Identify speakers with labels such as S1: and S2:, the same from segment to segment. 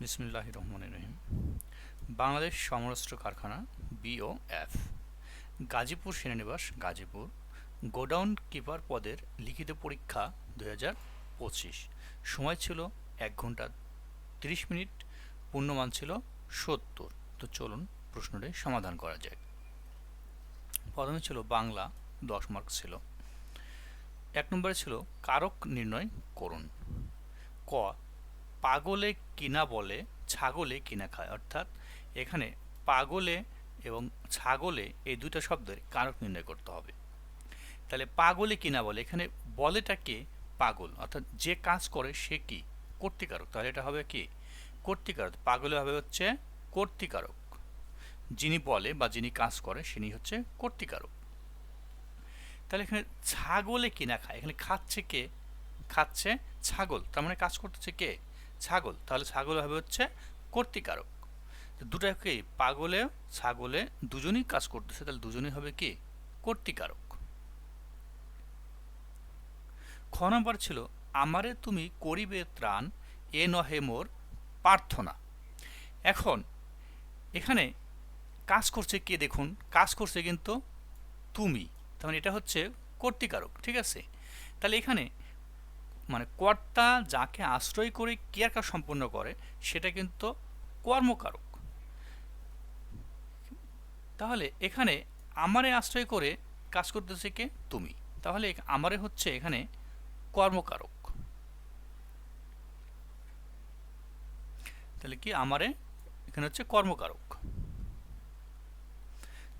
S1: বিসমিল্লাহ রহমান রহিম বাংলাদেশ সমরাস্ত্র কারখানা বিওএফ গাজীপুর সেনানিবাস, গাজীপুর, গোডাউন কিপার পদের লিখিত পরীক্ষা দুই হাজার পঁচিশ। সময় ছিল এক ঘণ্টা তিরিশ মিনিট, পূর্ণমান ছিল সত্তর। তো চলুন প্রশ্নটি সমাধান করা যায় প্রথমে ছিল বাংলা, দশ মার্ক ছিল। এক নম্বরে ছিল কারক নির্ণয় করুন। ক পাগলে কিনা বলে, ছাগলে কিনা খায়। অর্থাৎ এখানে পাগলে এবং ছাগলে এই দুটো শব্দের কারক নির্ণয় করতে হবে। তাহলে পাগলে কিনা বলে, এখানে বলেটাকে পাগল। অর্থাৎ যে কাজ করে সে কি? কর্তিকারক। তাহলে এটা হবে কি? কর্তিকারক। পাগলে হবে হচ্ছে কর্তিকারক। যিনি বলে বা যিনি কাজ করে তিনি হচ্ছে কর্তিকারক। তাহলে এখানে ছাগলে কিনা খায়? এখানে খাচ্ছে কে? খাচ্ছে ছাগল। তার মানে কাজ করতেছে কে? ছাগল, তাহলে ছাগল হবে হচ্ছে কর্তিকারক। দুটাকে পাগলে, ছাগলে দুজনই কাজ করতেছে, তাহলে দুজনই হবে কি? কর্তিকারক। খ নম্বর ছিল, আমারে তুমি করিবে ত্রাণ, এ নহে মোর প্রার্থনা। এখন, এখানে কাজ করছে কে দেখুন, কাজ করছে কিন্তু তুমি, তার মানে এটা হচ্ছে কর্তিকারক, ঠিক আছে? তাহলে এখানে মানে কর্তা যাকে আশ্রয় করে ক্রিয়ার কাজ সম্পন্ন করে, সেটা কিন্তু কর্মকারক। তাহলে এখানে আমারে আশ্রয় করে কাজ করতেছে কে? তুমি। তাহলে আমারে হচ্ছে এখানে কর্মকারক। তাহলে কি আমারে? এখানে হচ্ছে কর্মকারক।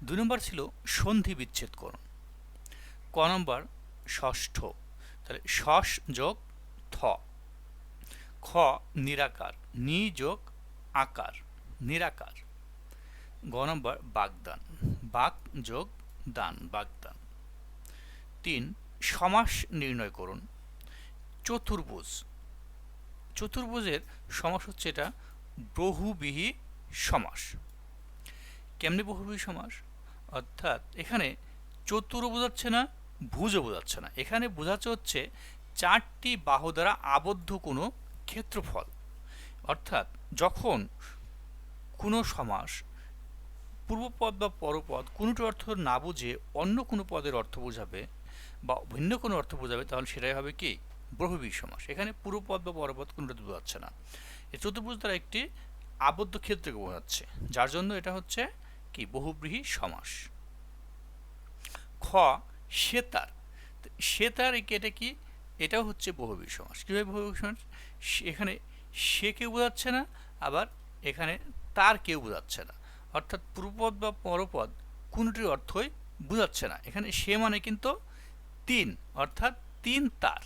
S1: দুই নম্বর ছিল সন্ধি বিচ্ছেদ করুন ক নম্বর, ষষ্ঠ। তাহলে শস যোগ থ। খ, নিরাকার। নি যোগ আকার। নিরাকার। গ নম্বর, বাগদান। বাক যোগ দান, বাগদান। তিন, সমাস নির্ণয় করুন। চতুর্ভুজ। চতুর্ভুজের সমাস হচ্ছে এটা বহুবিহী সমাস। কেমনি বহুবিহী সমাস? অর্থাৎ এখানে চতুর হচ্ছে না ভুজও বোঝাচ্ছে না। এখানে বোঝাচ্ছে হচ্ছে চারটি বাহু দ্বারা আবদ্ধ কোনো ক্ষেত্রফল। অর্থাৎ যখন কোনো সমাস পূর্বপদ বা পরপদ কোনোটি অর্থ না বুঝে অন্য কোনো পদের অর্থ বোঝাবে বা ভিন্ন কোনো অর্থ বোঝাবে, তাহলে সেটাই হবে কি? বহুবী সমাস। এখানে পূর্বপদ বা পরপদ কোনোটা বোঝাচ্ছে না। এই চতুর্ভুজ দ্বারা একটি আবদ্ধ ক্ষেত্রকে বোঝাচ্ছে, যার জন্য এটা হচ্ছে কি? বহুব্রীহী সমাস। খ সেতার। সেতার এটা কি? এটাও হচ্ছে বহুবী সমাস। কীভাবে বহুবী সমাস? এখানে সে কেউ বোঝাচ্ছে না, আবার এখানে তার কেউ বোঝাচ্ছে না। অর্থাৎ পূর্বপদ বা পরপদ কোনোটির অর্থই বোঝাচ্ছে না। এখানে সে মানে কিন্তু তিন, অর্থাৎ তিন তার।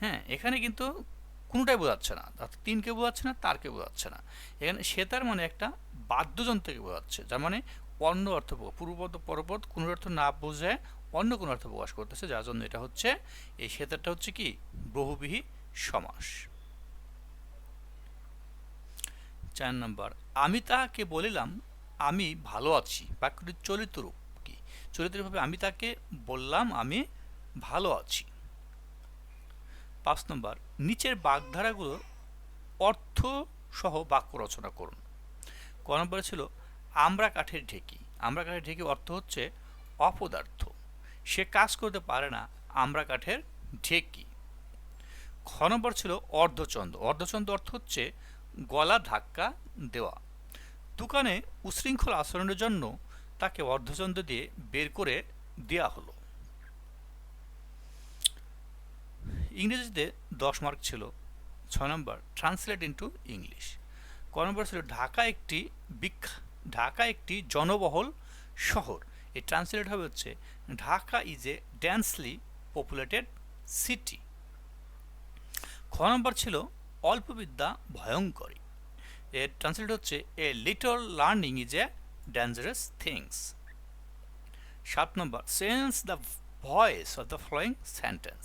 S1: হ্যাঁ এখানে কিন্তু কোনোটাই বোঝাচ্ছে না। অর্থাৎ তিনকে বোঝাচ্ছে না তারকে বোঝাচ্ছে না। এখানে সে তার মানে একটা বাদ্যযন্ত্রকে বোঝাচ্ছে। যার মানে অন্য অর্থ পূর্বপদ পরপদ কোনো অর্থ না বোঝায় অন্য কোনো অর্থ প্রকাশ করতেছে, যার জন্য এটা হচ্ছে, এই সেতারটা হচ্ছে কি? বহুবিহী সমাস। চার নম্বর, আমি তাকে বলিলাম, আমি ভালো আছি। বাক্যটির চলিত রূপ কি? চরিত্রভাবে আমি তাকে বললাম, আমি ভালো আছি। পাঁচ নম্বর, নিচের বাগধারাগুলো অর্থ সহ বাক্য রচনা করুন। ক নম্বরে ছিল, আমরা কাঠের ঢেকি। আমরা কাঠের ঢেকি অর্থ হচ্ছে অপদার্থ। সে কাজ করতে পারে না আমরা কাঠের ঢেকি। খ নম্বর ছিল অর্ধচন্দ্র। অর্ধচন্দ্র অর্থ হচ্ছে গলা ধাক্কা দেওয়া। দোকানে উশৃঙ্খল আচরণের জন্য তাকে অর্ধচন্দ্র দিয়ে বের করে দেয়া হলো। ইংরেজিতে দশ মার্ক ছিল। ছ নম্বর ট্রান্সলেট ইন্টু ইংলিশ ক নম্বর ছিল, ঢাকা একটি বিখ্যা ঢাকা একটি জনবহুল শহর। এই ট্রান্সলেট হবে হচ্ছে Dhaka is a densely populated city খ নম্বর ছিল অল্পবিদ্যা ভয়ঙ্করী। এর ট্রান্সলেট হচ্ছে a little learning is a dangerous things সাত নম্বর sense the voice of the following sentence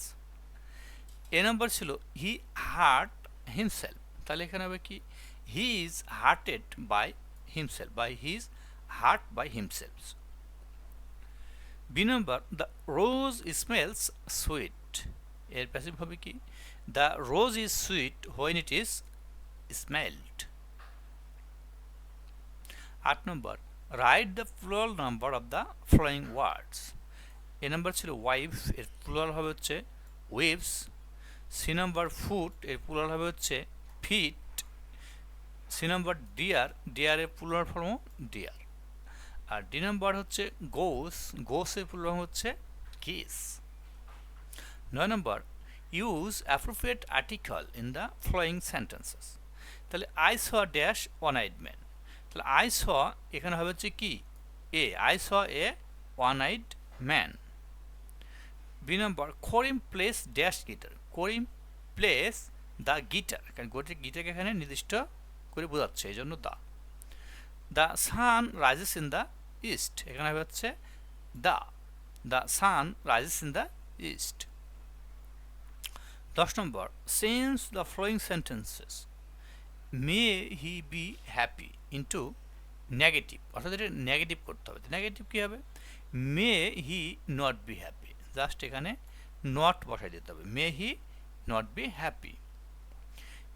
S1: A নম্বর ছিল হি হার্ট হিমসেলফ তাহলে এখানে হবে কি? He is hurted by himself by his hurt by himself B number the rose smells sweet এর passive হবে কি? The rose is sweet when it is smelled আট নম্বর write the plural number of the following words A number ছিল wife এর plural হবে হচ্ছে waves C number foot এর plural হবে হচ্ছে fit C number deer ডিয়ারের plural form deer আর D number হচ্ছে গোস গোসের প্লুরাল হচ্ছে কিস নয় নম্বর use appropriate article in the following sentences তাহলে I saw dash one eyed man তাহলে আই স এখানে হবে হচ্ছে কি? A I saw a one eyed man B number Karim plays dash guitar Karim plays the guitar কারণ গোটের গিটারকে এখানে নির্দিষ্ট করে বোঝাচ্ছে, এই জন্য the the sun rises in the east এখানে হচ্ছে the the sun rises in the east দশ নম্বর since the following sentences may he be happy into negative অর্থাৎ এটা নেগেটিভ করতে হবে। নেগেটিভ কী হবে? May he not be happy just এখানে নট বসাই দিতে হবে। May he not be happy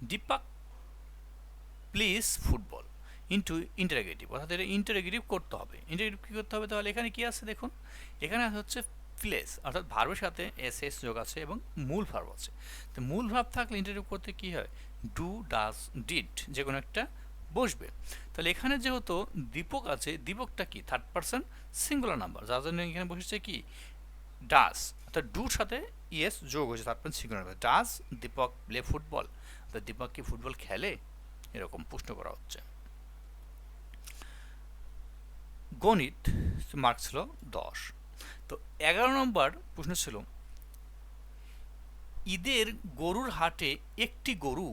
S1: Deepak plays football into interrogative অর্থাৎ এটা ইন্টারগেটিভ করতে হবে। ইন্টারগেটিভ কী করতে হবে? তাহলে এখানে কী আছে দেখুন? এখানে হচ্ছে প্লেস অর্থাৎ ভার্বের সাথে এস এস যোগ আছে এবং মূল ভার্ব আছে। তো মূল ভার্ব থাকলে ইন্টারভিউ করতে কী হয়? ডু ডাস ডিড যে কোনো একটা বসবে। তাহলে এখানে যেহেতু দীপক আছে দীপকটা কি? থার্ড পার্সন সিঙ্গুলার নাম্বার যার জন্য এখানে বসেছে কি? ডাস অর্থাৎ ডুর সাথে ইয়েস যোগ হয়েছে third person singular number does Deepak play football অর্থাৎ দীপক কি ফুটবল খেলে? এরকম প্রশ্ন করা হচ্ছে। গণিত মার্কস ছিল দশ। তো এগারো নম্বর প্রশ্ন ছিল, ঈদের গরুর হাটে একটি গরু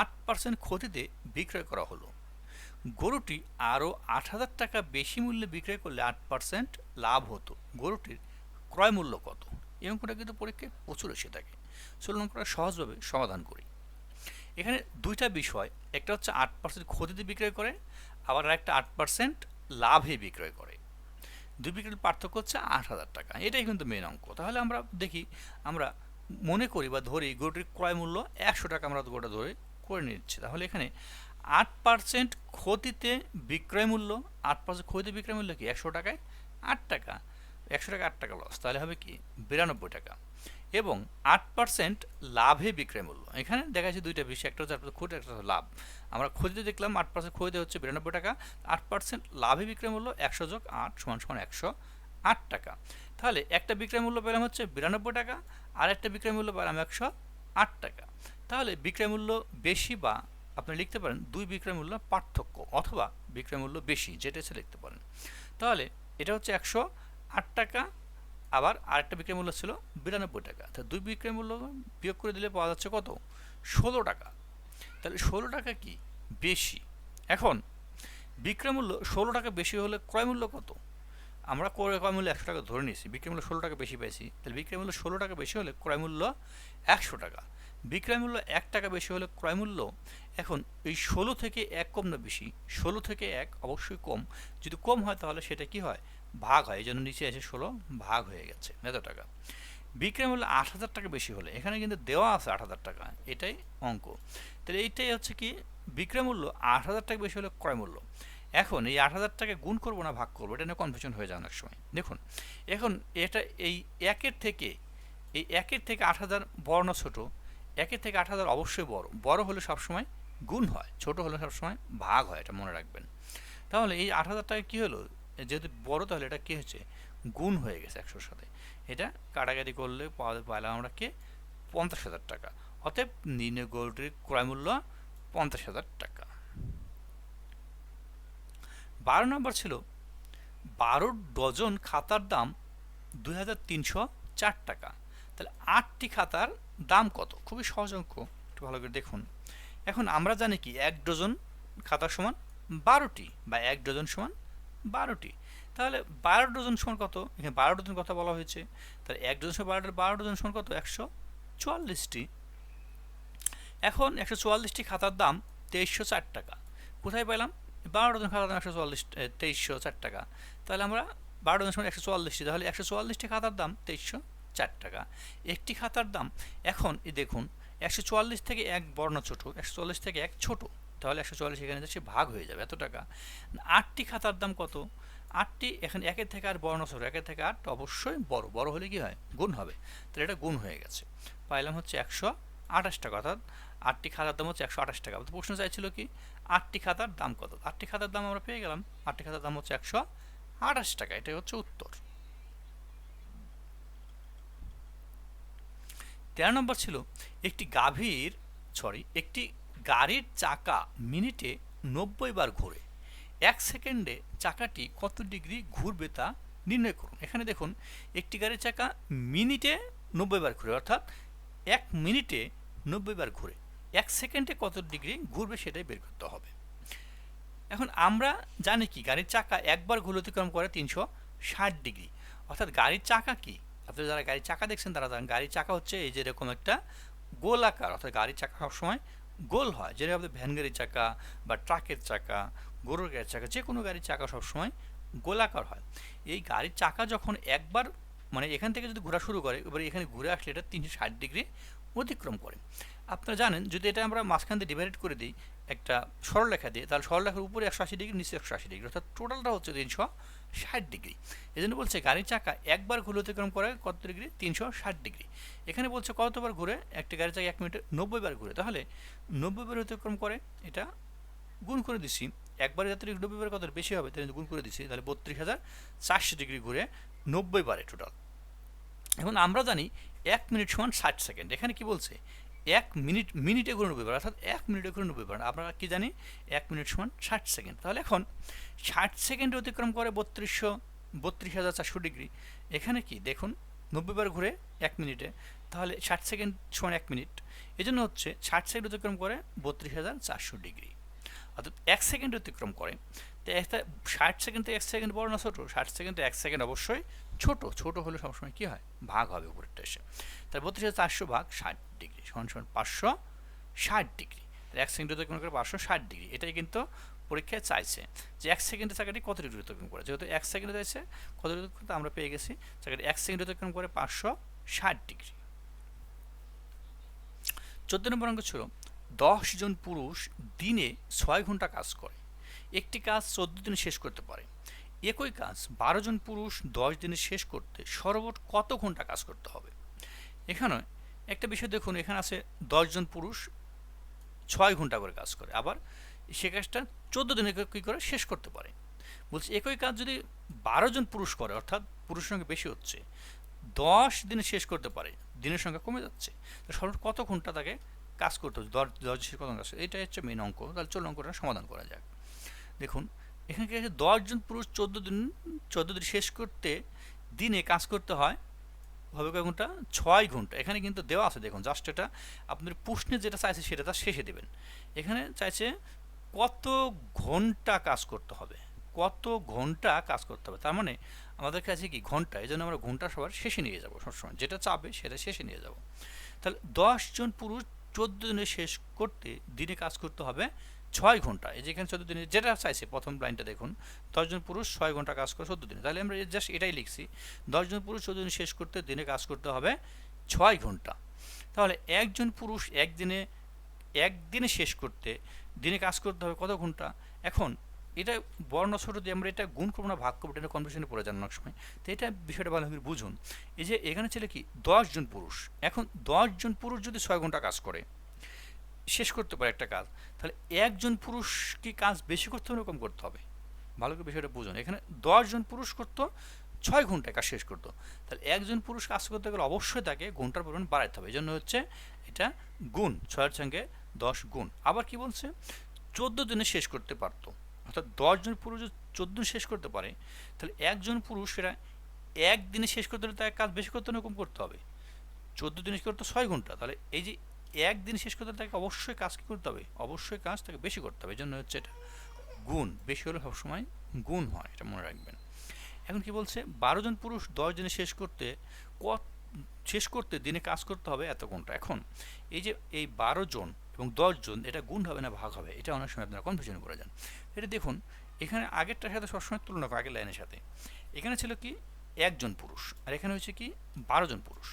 S1: আট পার্সেন্ট ক্ষতিতে বিক্রয় করা হলো। গরুটি আরও আট হাজার টাকা বেশি মূল্যে বিক্রয় করলে আট পার্সেন্ট লাভ হতো। গরুটির ক্রয় মূল্য কত? এরকম করে কিন্তু পরীক্ষায় প্রচুর এসে থাকে। চলুন আমরা সহজভাবে সমাধান করি। এখানে দুইটা বিষয়, একটা হচ্ছে আট পার্সেন্ট ক্ষতিতে বিক্রয় করে, আবার একটা আট পার্সেন্ট লাভে বিক্রয় করে। দুই বিক্রির পার্থক্য হচ্ছে আট হাজার টাকা। এটাই কিন্তু মেন অঙ্ক তাহলে আমরা দেখি, আমরা মনে করি বা ধরি গরুটির ক্রয় মূল্য একশো টাকা আমরা গোটা ধরে করে নিচ্ছি। তাহলে এখানে আট পার্সেন্ট ক্ষতিতে বিক্রয় মূল্য, আট পার্সেন্ট ক্ষতিতে বিক্রয় মূল্য কি? একশো টাকায় আট টাকা। একশো টাকা আট টাকা লস তাহলে হবে কি? বিরানব্বই টাকা। এবং আট পার্সেন্ট লাভে বিক্রয় মূল্য এখানে দেখা যাচ্ছে দুইটা বিষয়, একটা হচ্ছে ক্ষতি একটা লাভ। আমরা ক্ষতিতে দেখলাম আট পার্সেন্ট ক্ষতিতে হচ্ছে বিরানব্বই টাকা, আট পার্সেন্ট লাভে বিক্রয় মূল্য একশো যোগ আট সমান সমান একশো আট টাকা। তাহলে একটা বিক্রয় মূল্য পেলাম হচ্ছে বিরানব্বই টাকা আর একটা বিক্রয় মূল্য পেলাম একশো আট টাকা। তাহলে বিক্রয় মূল্য বেশি বা আপনি লিখতে পারেন দুই বিক্রয় মূল্য পার্থক্য অথবা বিক্রয় মূল্য বেশি, যেটা এসে লিখতে পারেন। তাহলে এটা হচ্ছে একশো আট টাকা আবার আরেকটা বিক্রয় মূল্য ছিল বিরানব্বই টাকা। তাহলে দুই বিক্রয় মূল্য বিয়োগ করে দিলে পাওয়া যাচ্ছে কত? ষোলো টাকা। তাহলে ষোলো টাকা কি? বেশি। এখন বিক্রয় মূল্য ষোলো টাকা বেশি হলে ক্রয় মূল্য কত? আমরা ক্রয় মূল্য একশো টাকা ধরে নিয়েছি। বিক্রয় মূল্য ষোলো টাকা বেশি পেয়েছি তাহলে বিক্রয় মূল্য ষোলো টাকা বেশি হলে ক্রয় মূল্য একশো টাকা। বিক্রয় মূল্য এক টাকা বেশি হলে ক্রয় মূল্য এখন এই ষোলো থেকে এক কম না বেশি। ষোলো থেকে এক অবশ্যই কম। যদি কম হয় তাহলে সেটা কি হয়? ভাগ হয়। এই জন্য নিচে এসে ষোলো ভাগ হয়ে গেছে। এত টাকা। বিক্রয় মূল্য আট হাজার টাকা বেশি হলে, এখানে কিন্তু দেওয়া আছে আট হাজার টাকা। এটাই অঙ্ক। তাহলে এইটাই হচ্ছে কি? বিক্রয় মূল্য আট হাজার টাকা বেশি হলে ক্রয় মূল্য। এখন এই আট হাজার টাকা গুণ করব না, ভাগ করব, এটা নিয়ে কনফিউশন হয়ে যায় অনেক সময়। দেখুন, এখন এটা এই একের থেকে, এই একের থেকে আট হাজার বর্ণ ছোটো। একের থেকে আট হাজার অবশ্যই বড়। বড় হলে সবসময় গুণ হয়, ছোট হলে সবসময় ভাগ হয়, এটা মনে রাখবেন। তাহলে এই আট হাজার টাকা কী হলো? যেহেতু বড়, তাহলে এটা কী হচ্ছে? গুণ হয়ে গেছে একশোর সাথে। এটা কাটাকাটি করলে পাওয়া পাইলাম আমরা কে? পঞ্চাশ হাজার টাকা। অতএব নির্ণয় ক্রয় মূল্য পঞ্চাশ হাজার টাকা। বারো নম্বর ছিল, বারো ডজন খাতার দাম দুই হাজার তিনশো চার টাকা। তাহলে আটটি খাতার দাম কত? খুবই সহজ অঙ্ক একটু ভালো করে দেখুন। এখন আমরা জানি কি, এক ডজন খাতার সমান বারোটি বা এক ডজন সমান বারোটি। তাহলে বারো ডজন সমান কত? এখানে বারো ডজন কথা বলা হয়েছে। তাহলে এক ডজন সমান বারো বারো ডজন সমান কত? একশো চুয়াল্লিশটি। এখন একশো চুয়াল্লিশটি খাতার দাম তেইশশো চার টাকা। কোথায় পেলাম? বারো ডজন খাতার দাম একশো চুয়াল্লিশ তেইশশো চার টাকা। তাহলে আমরা বারো ডজন সমান একশো চুয়াল্লিশটি, তাহলে একশো চুয়াল্লিশটি খাতার দাম তেইশশো চার টাকা। একটি খাতার দাম এখন দেখুন, একশো চুয়াল্লিশ থেকে এক বর্ণ ছোট, একশো চুয়াল্লিশ থেকে এক ছোট। তাহলে একশো চুয়াল্লিশ এখানে যাচ্ছে ভাগ হয়ে যাবে, এত টাকা। আটটি খাতার দাম কত? আটটি এখানে একের থেকে আর বড় ছোট, একের থেকে আট অবশ্যই বড়। বড় হলে কি হয়? গুণ হবে। তাহলে এটা গুণ হয়ে গেছে। পাইলাম হচ্ছে একশো আঠাশ টাকা, অর্থাৎ আটটি খাতার দাম হচ্ছে একশো আঠাশ টাকা। তো প্রশ্ন চাইছিল কি? আটটি খাতার দাম কত? আটটি খাতার দাম আমরা পেয়ে গেলাম। আটটি খাতার দাম হচ্ছে একশো আঠাশ টাকা। এটাই হচ্ছে উত্তর। তেরো নম্বর ছিল, একটি গাভীর সরি একটি গাড়ির চাকা মিনিটে নব্বই বার ঘোরে। এক সেকেন্ডে চাকাটি কত ডিগ্রি ঘুরবে তা নির্ণয় করুন। এখানে দেখুন, একটি গাড়ির চাকা মিনিটে নব্বই বার ঘুরে, অর্থাৎ এক মিনিটে নব্বই বার ঘুরে। এক সেকেন্ডে কত ডিগ্রি ঘুরবে সেটাই বের করতে হবে। এখন আমরা জানি কি, গাড়ির চাকা একবার ঘুরে অতিক্রম করে তিনশো ষাট ডিগ্রি। অর্থাৎ গাড়ির চাকা কি? আপনারা যারা গাড়ির চাকা দেখছেন তারা জানেন গাড়ির চাকা হচ্ছে এই যে এরকম একটা গোলাকার, অর্থাৎ গাড়ির চাকা সবসময় গোল হয়। যেটা আমাদের ভ্যান গাড়ির চাকা বা ট্রাকের চাকা, গরুর গাড়ির চাকা, যে কোনো গাড়ির চাকা সবসময় গোলাকার হয়। এই গাড়ির চাকা যখন একবার মানে এখান থেকে যদি ঘোরা শুরু করে, এবার এখানে ঘুরে আসলে এটা তিনশো ষাট ডিগ্রি অতিক্রম করে। আপনারা জানেন, যদি এটা আমরা মাঝখান দিয়ে ডিভাইড করে দিই, একটা সরলরেখা দিয়ে, তাহলে সরলরেখার উপরে একশো আশি ডিগ্রি, নিচে একশো আশি ডিগ্রি, অর্থাৎ টোটালটা হচ্ছে তিনশো ষাট ডিগ্রি। এই জন্য বলছে গাড়ির চাকা একবার ঘুরে অতিক্রম করে কত ডিগ্রি? তিনশো ষাট ডিগ্রি। এখানে বলছে কতবার ঘুরে? একটা গাড়ির চাকা এক মিনিটে নব্বই বার ঘুরে। তাহলে নব্বই বার অতিক্রম করে, এটা গুণ করে দিছি একবার যাতে নব্বই বার কত বেশি হবে, তাহলে গুণ করে দিছি তাহলে বত্রিশ হাজার চারশো ডিগ্রি ঘুরে নব্বই বারে টোটাল এখন আমরা জানি এক মিনিট সমান ষাট সেকেন্ড। এখানে কি বলছে? এক মিনিট, মিনিটে করে নব্বই বার, অর্থাৎ এক মিনিটে করে নব্বই বার। আমরা কি জানি? এক মিনিট সমান ষাট সেকেন্ড। তাহলে এখন ষাট সেকেন্ড অতিক্রম করে বত্রিশশো, বত্রিশ হাজার চারশো ডিগ্রি। এখানে কি? দেখুন, নব্বই বার ঘুরে এক মিনিটে। তাহলে ষাট সেকেন্ড সমান এক মিনিট। এই জন্য হচ্ছে ষাট সেকেন্ড অতিক্রম করে বত্রিশ হাজার চারশো ডিগ্রি। অর্থাৎ এক সেকেন্ড অতিক্রম করে। তো একটা ষাট সেকেন্ড থেকে এক সেকেন্ড বড় না ছোটো? ষাট সেকেন্ড এক সেকেন্ড অবশ্যই ছোট। ছোট হলে সবসময় কী হয়? ভাগ হবে উপরেরটা এসে। তাহলে বত্রিশ হাজার চারশো ভাগ ষাট ডিগ্রি। সমান সমান পাঁচশো ষাট ডিগ্রি। এক সেকেন্ড অতিক্রম করে পাঁচশো ষাট ডিগ্রি। এটাই কিন্তু পরীক্ষায় চাইছে যে এক সেকেন্ডে চাকাটি কত ডিগ্রি অতিক্রম করে। যেহেতু এক সেকেন্ডে চাইছে, কত ডিগ্রি আমরা পেয়ে গেছি চাকাটি এক সেকেন্ড অতিক্রম করে পাঁচশো ষাট ডিগ্রি। চোদ্দ নম্বর অঙ্ক ছিল, দশ জন পুরুষ দিনে ছয় ঘণ্টা কাজ করে। একটি কাজ চোদ্দ দিনে শেষ করতে পারে। একই কাজ বারো জন পুরুষ দশ দিনে শেষ করতে সর্বমোট কত ঘণ্টা কাজ করতে হবে? এখানে একটা বিষয় দেখুন, এখানে আছে জন পুরুষ, ছয় ঘণ্টা করে কাজ করে। আবার সে কাজটা চোদ্দ দিনে কী করে? শেষ করতে পারে। বলছে, একই কাজ যদি বারো জন পুরুষ করে, অর্থাৎ পুরুষের সঙ্গে বেশি হচ্ছে, দশ দিনে শেষ করতে পারে, দিনের সংখ্যা কমে যাচ্ছে সর্বমোট কত ঘণ্টা তাকে কাজ করতে হচ্ছে? দশ দশ শেষ কত কাজ? এটাই হচ্ছে মেন অঙ্ক। তাহলে চলো অঙ্কটা সমাধান করা যাক। দেখুন, এখানে আছে? দশজন পুরুষ চোদ্দ দিন চোদ্দ দিন শেষ করতে দিনে কাজ করতে হয় হবে কয় ঘণ্টা? ছয় ঘণ্টা। এখানে কিন্তু দেওয়া আছে, দেখুন জাস্ট এটা আপনার প্রশ্নে যেটা চাইছে সেটা তার শেষে দেবেন। এখানে চাইছে কত ঘণ্টা কাজ করতে হবে? কত ঘণ্টা কাজ করতে হবে? তার মানে আমাদের কাছে কি ঘণ্টা? এই জন্য আমরা ঘণ্টা সবার শেষে নিয়ে যাব সবসময়। যেটা চাবে সেটা শেষে নিয়ে যাব। তাহলে দশজন পুরুষ চোদ্দ দিনে শেষ করতে, দিনে কাজ করতে হবে ছয় ঘণ্টা, এই যেখানে চোদ্দ দিনে যেটা চাইছে, প্রথম লাইনটা দেখুন দশজন পুরুষ, ছয় ঘণ্টা কাজ করে চোদ্দ দিনে। তাহলে আমরা জাস্ট এটাই লিখছি দশজন পুরুষ, চোদ্দ দিন শেষ করতে দিনে কাজ করতে হবে ছয় ঘণ্টা। তাহলে একজন পুরুষ একদিনে একদিনে শেষ করতে দিনে কাজ করতে হবে কত ঘণ্টা? এখন এটা বর্ণ ছোট দিয়ে আমরা এটা গুণ করব না, ভাগ করব, এটা কনফিউশনে পড়ে যান অনেক সময়। তো এটা বিষয়টা ভালোভাবে বুঝুন। এই যে এখানে ছিল কি দশজন পুরুষ। এখন দশজন পুরুষ যদি ছয় ঘণ্টা কাজ করে শেষ করতে পারে একটা কাজ, তাহলে একজন পুরুষ কি কাজ বেশি করতে হবে কম করতে হবে? ভালো করে বিষয়টা বুঝুন। এখানে দশজন পুরুষ করতো, ছয় ঘন্টায় কাজ শেষ করতো। তাহলে একজন পুরুষ কাজ করতে গেলে অবশ্যই তাকে ঘণ্টার পরিমাণ বাড়াইতে হবে। এই জন্য হচ্ছে এটা গুণ, ছয়ের সঙ্গে দশ গুণ। আবার কি বলছে? চোদ্দ দিনে শেষ করতে পারতো। অর্থাৎ দশজন পুরুষ চোদ্দ শেষ করতে পারে, তাহলে একজন পুরুষ সেটা একদিনে শেষ করতে হলে তাকে কাজ বেশি করতে কম করতে হবে। চোদ্দ দিনে করতে ছয় ঘণ্টা। তাহলে এই যে একদিন শেষ করতে তাকে অবশ্যই কাজ কী করতে হবে, অবশ্যই কাজ তাকে বেশি করতে হবে এই জন্য হচ্ছে এটা গুণ, বেশি হলে সবসময় গুণ হয়, এটা মনে রাখবেন। এখন কি বলছে? বারো জন পুরুষ দশ দিনে শেষ করতে কত, শেষ করতে দিনে কাজ করতে হবে এত ঘণ্টা এখন এই যে এই বারো জন এবং দশ জন, এটা গুণ হবে না ভাগ হবে? এটা অনেক সময় আপনারা কনফিউশন করে যান। এটা দেখুন, এখানে আগেরটার সাথে সবসময় তুলনা আগের লাইনের সাথে। এখানে ছিল কি? একজন পুরুষ। আর এখানে হচ্ছে কি? বারো জন পুরুষ।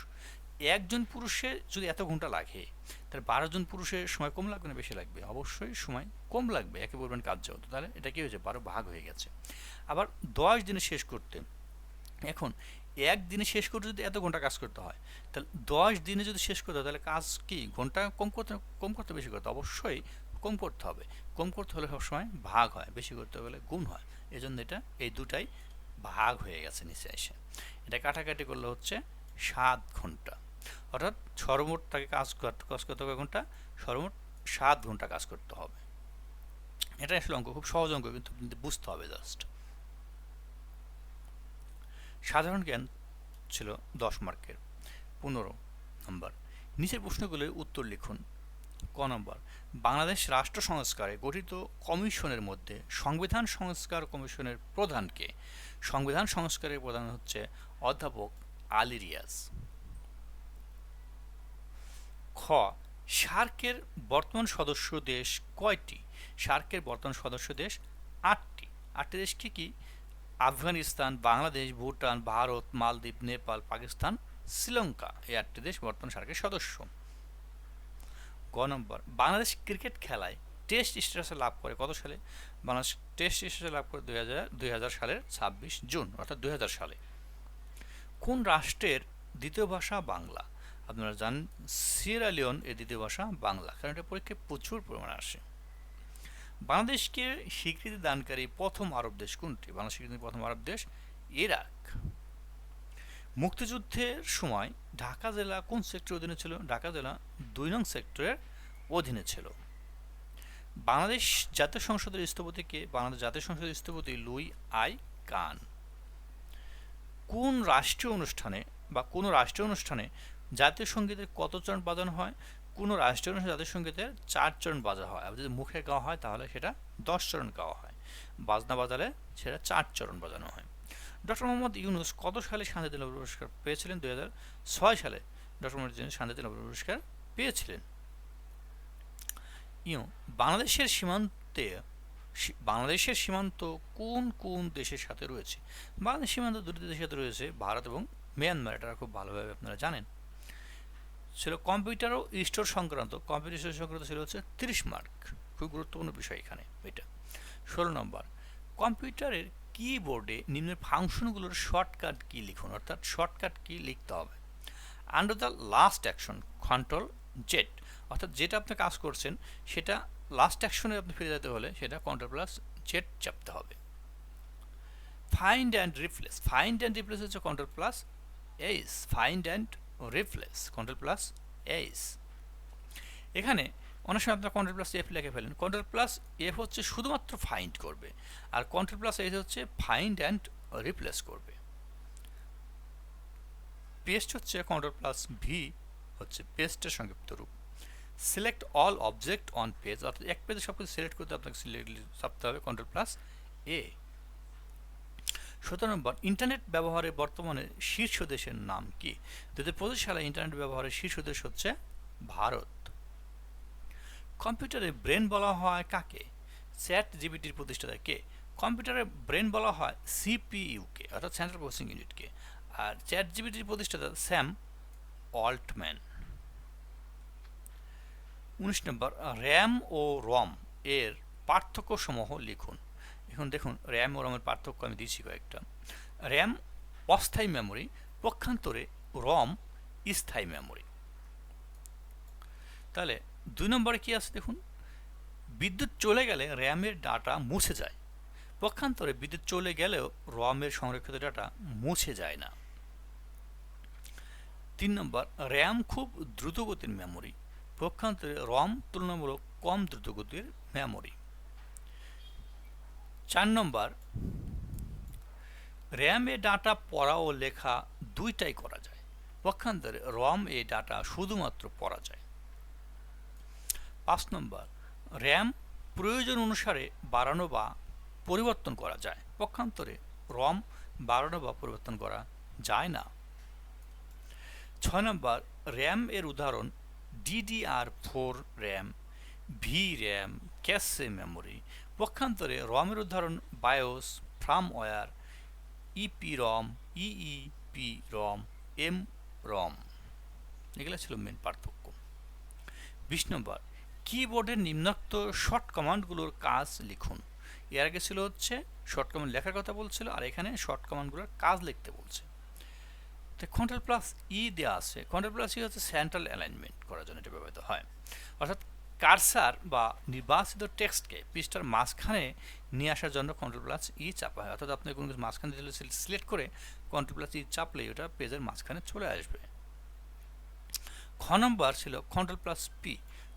S1: একজন পুরুষের যদি এত ঘণ্টা লাগে, তাহলে বারো জন পুরুষের সময় কম লাগবে না বেশি লাগবে? অবশ্যই সময় কম লাগবে, একে বলবেন কাজ যেহেতু তাহলে এটা কি হয়েছে? বারো ভাগ হয়ে গেছে। আবার দশ দিনে শেষ করতে, এখন এক দিনে শেষ করতে যদি এত ঘণ্টা কাজ করতে হয়, তাহলে দশ দিনে যদি শেষ করতে হয়, তাহলে কাজ কি? ঘণ্টা কম করতে কম করতে বেশি করতে অবশ্যই কম করতে হবে। কম করতে হলে সবসময় ভাগ হয়, বেশি করতে হলে গুণ হয়। এই জন্য এটা, এই দুটাই ভাগ হয়ে গেছে নিচে এসে। এটা কাটাকাটি করলে হচ্ছে সাত ঘণ্টা। অর্থাৎ সর্বমোট তাকে কাজ করতে কাজ করতে হবে ঘণ্টা সর্বমোট সাত ঘণ্টা কাজ করতে হবে। এটা আসলে অঙ্ক, খুব সহজ অঙ্ক, কিন্তু বুঝতে হবে জাস্ট সাধারণ জ্ঞান ছিল দশ মার্কের, পনেরো নম্বর। নিচের প্রশ্নগুলোর উত্তর লিখুন, ক নম্বর। বাংলাদেশ রাষ্ট্র সংস্কারে গঠিত কমিশনের মধ্যে সংবিধান সংস্কার কমিশনের প্রধানকে, সংবিধান সংস্কারের প্রধান হচ্ছে অধ্যাপক আলী রিয়াজ। খ সার্কের বর্তমান সদস্য দেশ কয়টি? সার্কের বর্তমান সদস্য দেশ আটটি। আটটি দেশ কি কি? আফগানিস্তান, বাংলাদেশ, ভুটান, ভারত, মালদ্বীপ, নেপাল, পাকিস্তান, শ্রীলঙ্কা এই আটটি দেশ বর্তমান সার্কের সদস্য। গ নম্বর, বাংলাদেশ ক্রিকেট খেলায় টেস্ট স্ট্যাটাস লাভ করে কত সালে? বাংলাদেশ টেস্ট স্ট্যাটাস লাভ করে দুই হাজার দুই হাজার সালের ছাব্বিশ জুন, অর্থাৎ দুই হাজার সালে। কোন রাষ্ট্রের দ্বিতীয় ভাষা বাংলা? আপনারা জানেন সিয়েরালিয়ন এর দ্বিতীয় ভাষা বাংলা, কারণ এটা পরীক্ষায় প্রচুর পরিমাণে আসে। বাংলাদেশকে স্বীকৃতি দানকারী প্রথম আরব দেশ কোনটি? বাংলাদেশ স্বীকৃতি প্রথম আরব দেশ ইরাক। মুক্তিযুদ্ধের সময় ঢাকা জেলা কোন সেক্টরের অধীনে ছিল? ঢাকা জেলা দুই নং সেক্টরের অধীনে ছিল। বাংলাদেশ জাতীয় সংসদের স্থপতিকে বাংলাদেশ জাতীয় সংসদের স্থপতি লুই আই কান। কোন রাষ্ট্রীয় অনুষ্ঠানে বা কোনো রাষ্ট্রীয় অনুষ্ঠানে জাতীয় সঙ্গীতের কত চরণ বাজানো হয়? কোনো রাষ্ট্রীয় অনুষ্ঠানে জাতীয় সঙ্গীতের চার চরণ বাজা হয়। আর যদি মুখে গাওয়া হয়, তাহলে সেটা দশ চরণ গাওয়া হয়। বাজনা বাজালে সেটা চার চরণ বাজানো হয়। ডক্টর মোহাম্মদ ইউনুস কত সালে শান্তিতে নোবেল পুরস্কার পেয়েছিলেন? দুই ছয় সালে ডক্টর মোহাম্মদ ইউনুস শান্তিতে নোবেল পুরস্কার পেয়েছিলেন। ইউ, বাংলাদেশের সীমান্তে বাংলাদেশের সীমান্ত কোন কোন দেশের সাথে রয়েছে? বাংলাদেশ সীমান্ত দুটি দেশের সাথে রয়েছে, ভারত এবং মিয়ানমার। এটা খুব ভালোভাবে আপনারা জানেন। ছিল কম্পিউটার ও স্টোর সংক্রান্ত। কম্পিউটার সংক্রান্ত ছিল হচ্ছে তিরিশ মার্ক খুব গুরুত্বপূর্ণ বিষয় এখানে এটা। ষোলো নম্বর কম্পিউটারের কিবোর্ডে নিম্নের ফাংশনগুলোর শর্টকাট কি লিখুন? অর্থাৎ শর্টকাট কি লিখতে হবে? Under the last action control Z অর্থাৎ যেটা আপনি কাজ করছেন, সেটা লাস্ট অ্যাকশনে আপনি ফিরে যেতে হলে সেটা কন্ট্রোল প্লাস জেট চাপতে হবে। Find and replace find and replace হচ্ছে control plus H find and replace control plus H এখানে অনেক সময় আপনারা কন্ট্রোল প্লাস এফ লিখে ফেলেন। কন্ট্রোল প্লাস এফ হচ্ছে শুধুমাত্র ফাইন্ড করবে, আর কন্ট্রোল প্লাস এইচ হচ্ছে ফাইন্ড অ্যান্ড রিপ্লেস করবে। পেস্ট হচ্ছে কন্ট্রোল প্লাস ভি হচ্ছে পেস্টের সংক্ষিপ্ত রূপ। Select all object on page অর্থাৎ এক পেজে সব কিছু সিলেক্ট করতে আপনাকে সিলেক্ট চাপতে হবে কন্ট্রোল প্লাস এ সতেরো নম্বর ইন্টারনেট ব্যবহারের বর্তমানে শীর্ষ দেশের নাম কি? দু হাজার পঁচিশ সালে ইন্টারনেট ব্যবহারের শীর্ষ দেশ হচ্ছে ভারত। কম্পিউটারে ব্রেন বলা হয় কাকে? চ্যাট জিবিটির প্রতিষ্ঠাতা কে? কম্পিউটারে ব্রেন বলা হয় সিপিইউকে, অর্থাৎ সেন্ট্রাল প্রসেসিং ইউনিটকে। আর চ্যাট জিবিটির প্রতিষ্ঠাতা স্যাম অল্টম্যান। উনিশ নম্বর, র্যাম ও রম এর পার্থক্য সমূহ লিখুন। এখন দেখুন র্যাম ও রমের পার্থক্য আমি দিয়েছি কয়েকটা। র্যাম অস্থায়ী মেমোরি পক্ষান্তরে রম স্থায়ী মেমোরি তাহলে দুই নম্বরে কি আছে দেখুন? বিদ্যুৎ চলে গেলে র্যামের ডাটা মুছে যায়। পক্ষান্তরে বিদ্যুৎ চলে গেলেও রমের সংরক্ষিত ডাটা মুছে যায় না। তিন নম্বর র্যাম খুব দ্রুতগতির মেমোরি পক্ষান্তরে রম তুলনামূলক কম দ্রুতগতির মেমোরি চার নম্বর র্যামে ডাটা পড়া ও লেখা দুইটাই করা যায়। পক্ষান্তরে রম এ ডাটা শুধুমাত্র পড়া যায়। পাঁচ নম্বর র্যাম প্রয়োজন অনুসারে বাড়ানো বা পরিবর্তন করা যায়। পক্ষান্তরে রম বাড়ানো বা পরিবর্তন করা যায় না। ছয় নম্বর র্যাম এর উদাহরণ DDR four RAM VRAM cache memory পক্ষান্তরে রমের উদাহরণ BIOS firmware EPROM, EEPROM, M ROM. এগুলো ছিল মেন পার্থক্য। বিশ নম্বর কিবোর্ডের নিম্নোক্ত শর্ট কমান্ডগুলোর কাজ লিখুন। এর আগে ছিল হচ্ছে শর্ট কমান্ড লেখার কথা বলছিল, আর এখানে শর্ট কমান্ডগুলোর কাজ লিখতে বলছে। তো কন্ট্রোল প্লাস ই দেওয়া আছে। কন্ট্রোল প্লাস ই হচ্ছে সেন্ট্রাল অ্যালাইনমেন্ট করার জন্য এটা ব্যবহৃত হয়। অর্থাৎ কারসার বা নির্বাচিত টেক্সটকে পৃষ্ঠার মাঝখানে নিয়ে আসার জন্য কন্ট্রোল প্লাস ই চাপা হয়। অর্থাৎ আপনি কোনো কিছু মাঝখানে সিলেক্ট করে কন্ট্রোল প্লাস ই চাপলেই ওটা পেজের মাঝখানে চলে আসবে। খ নম্বর ছিল control plus P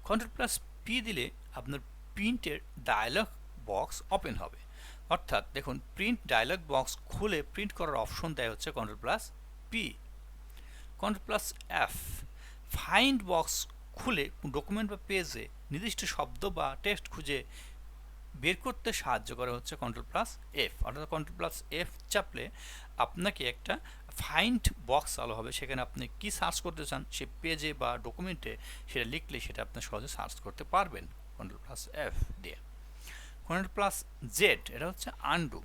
S1: control plus P দিলে আপনার প্রিন্টের ডায়লগ বক্স ওপেন হবে। অর্থাৎ দেখুন প্রিন্ট ডায়লগ বক্স খুলে প্রিন্ট করার অপশন দেয় হচ্ছে control plus P control plus F find box খুলে ডকুমেন্ট বা পেজে নির্দিষ্ট শব্দ বা টেক্সট খুঁজে বের করতে সাহায্য করে হচ্ছে কন্ট্রোল প্লাস এফ অর্থাৎ কন্ট্রোল প্লাস এফ চাপলে আপনাকে একটা ফাইন্ড বক্স আলো হবে, সেখানে আপনি কি সার্চ করতে চান, সে পেজে বা ডকুমেন্টে সেটা লিখলে সেটা আপনি সহজে সার্চ করতে পারবেন কন্ট্রোল প্লাস এফ দিয়ে। কন্ট্রোল প্লাস জেড এটা হচ্ছে আন্ডু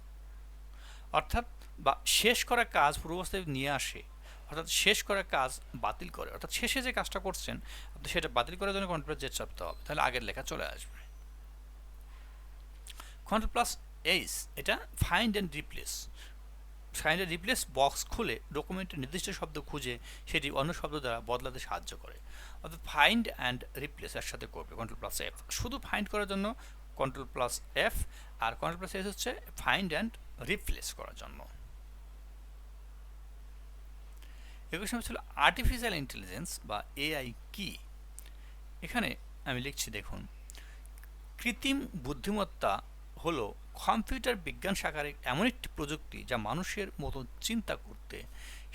S1: অর্থাৎ বা শেষ করা কাজ পূর্বাবস্থায় নিয়ে আসে অর্থাৎ শেষ করা কাজ বাতিল করে, অর্থাৎ শেষে যে কাজটা করছেন, আপনি সেটা বাতিল করার জন্য কন্ট্রোল জেড চাপতে হবে, তাহলে আগের লেখা চলে আসবে। কন্ট্রোল প্লাস এইস এটা find and replace find and replace box খুলে ডকুমেন্টের নির্দিষ্ট শব্দ খুঁজে সেটি অন্য শব্দ দ্বারা বদলাতে সাহায্য করে। অর্থাৎ ফাইন্ড অ্যান্ড রিপ্লেস এর সাথে করবে কন্ট্রোল প্লাস এফ শুধু ফাইন্ড করার জন্য কন্ট্রোল প্লাস এফ আর কন্ট্রোল প্লাস এস হচ্ছে ফাইন্ড অ্যান্ড রিপ্লেস করার জন্য। একুশ নম্বর ছিল আর্টিফিশিয়াল ইন্টেলিজেন্স বা এআই কি? এখানে আমি লিখছি, দেখুন, কৃত্রিম বুদ্ধিমত্তা হলো কম্পিউটার বিজ্ঞান শাখার এমন একটি প্রযুক্তি যা মানুষের মতো চিন্তা করতে,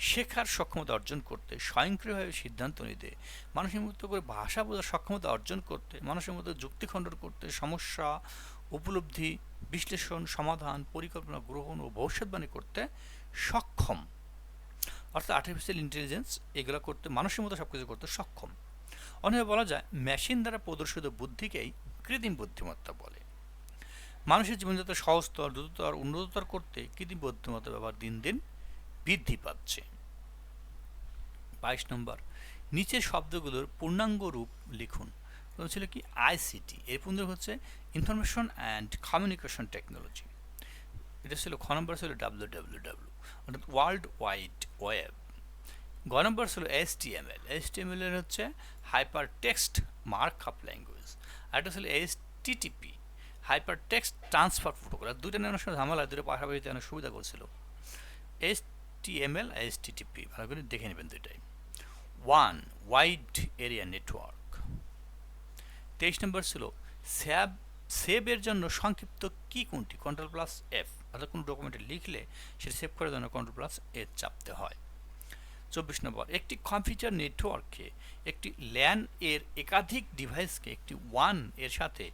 S1: শেখার সক্ষমতা অর্জন করতে, স্বয়ংক্রিয়ভাবে সিদ্ধান্ত নিতে, মানুষের মতো করে ভাষা বোঝার সক্ষমতা অর্জন করতে, মানুষের মতো যুক্তি খণ্ডন করতে, সমস্যা, উপলব্ধি, বিশ্লেষণ, সমাধান, পরিকল্পনা গ্রহণ ও ভবিষ্যৎবাণী করতে সক্ষম। অর্থাৎ আর্টিফিশিয়াল ইন্টেলিজেন্স এগুলো করতে, মানুষের মতো সব কিছু করতে সক্ষম। অনেকভাবে বলা যায় মেশিন দ্বারা প্রদর্শিত বুদ্ধিকেই কৃত্রিম বুদ্ধিমত্তা বলে। মানুষের জীবনযাত্রা সহজতর, দ্রুততর, উন্নততর করতে কৃত্রিম বুদ্ধিমত্তা ব্যবহার দিন দিন বৃদ্ধি পাচ্ছে। বাইশ নম্বর, নিচের শব্দগুলোর পূর্ণাঙ্গ রূপ লিখুন। ছিল কি? আইসিটি এর পূর্ণ হচ্ছে ইনফরমেশন অ্যান্ড কমিউনিকেশন টেকনোলজি এটা ছিল খ নম্বর, ছিল ডাব্লিউ ডাব্লিউ ডাব্লিউ অর্থাৎ ওয়ার্ল্ড ওয়াইড ওয়েব গ নম্বর ছিল S T M L S T M L এর হচ্ছে hyper text mark up language আর এটা ছিল S TTP hyper text transfer protocol দুটো নেওয়ার সময় ঝামেলা দুটো পাশাপাশি অনেক সুবিধা করছিল। এস টিএমএল এস টিটিপি ভালো করে দেখে নেবেন দুইটাই। ওয়ান ওয়াইড এরিয়া নেটওয়ার্ক তেইশ নম্বর ছিল স্যাব সেভের জন্য সংক্ষিপ্ত কি কোনটি? কন্ট্রোল প্লাস এফ অর্থাৎ কোনো ডকুমেন্টে লিখলে সেটা সেভ করার জন্য কন্ট্রোল প্লাস এফ চাপতে হয়। চব্বিশ নম্বর, একটি কম্পিউটার নেটওয়ার্কে একটি ল্যান এর একাধিক ডিভাইসকে একটি ওয়ানের সাথে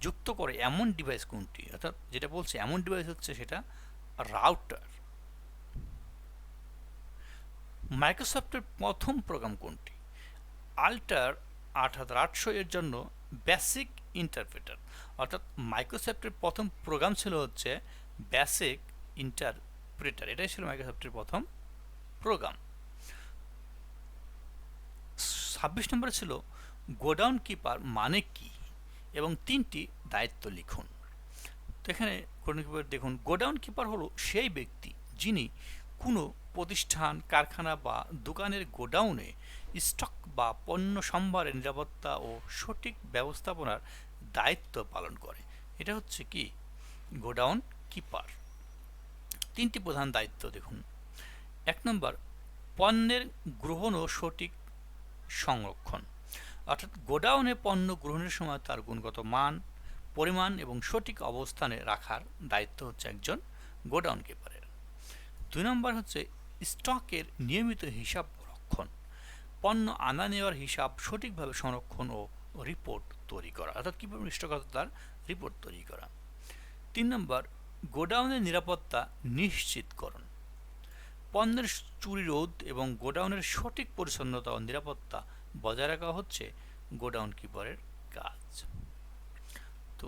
S1: যুক্ত করে এমন ডিভাইস কোনটি? অর্থাৎ যেটা বলছে এমন ডিভাইস হচ্ছে সেটা রাউটার মাইক্রোসফটের প্রথম প্রোগ্রাম কোনটি? আল্টার আট হাজার আটশো এর জন্য বেসিক ইন্টারপ্রেটার অর্থাৎ মাইক্রোসফটের প্রথম প্রোগ্রাম ছিল হচ্ছে বেসিক ইন্টারপ্রেটার এটাই ছিল মাইক্রোসফটের প্রথম প্রোগ্রাম ছাব্বিশ নম্বরে ছিল গোডাউন কিপার মানে কি? এবং তিনটি দায়িত্ব লিখুন। তো এখানে গোডাউন কিপার দেখুন, গোডাউন কিপার হলো সেই ব্যক্তি যিনি কোনো প্রতিষ্ঠান, কারখানা বা দোকানের গোডাউনে স্টক বা পণ্য সম্ভারের নিরাপত্তা ও সঠিক ব্যবস্থাপনার দায়িত্ব পালন করে। এটা হচ্ছে কি? গোডাউন কিপার তিনটি প্রধান দায়িত্ব দেখুন। এক নম্বর, পণ্যের গ্রহণ ও সঠিক সংরক্ষণ। অর্থাৎ গোডাউনে পণ্য গ্রহণের সময় তার গুণগত মান, পরিমাণ এবং সঠিক অবস্থানে রাখার দায়িত্ব হচ্ছে একজন গোডাউন কিপারের। দুই নম্বর হচ্ছে, স্টকের নিয়মিত হিসাব রক্ষণ। পণ্য আনা নেওয়ার হিসাব সঠিকভাবে সংরক্ষণ ও রিপোর্ট তৈরি করা। অর্থাৎ কীভাবে স্টক তার রিপোর্ট তৈরি করা। তিন নম্বর গোডাউনের নিরাপত্তা নিশ্চিতকরণ পণ্যের চুরি রোধ এবং গোডাউনের সঠিক পরিচ্ছন্নতা ও নিরাপত্তা বজায় রাখা হচ্ছে গোডাউন কিপারের কাজ।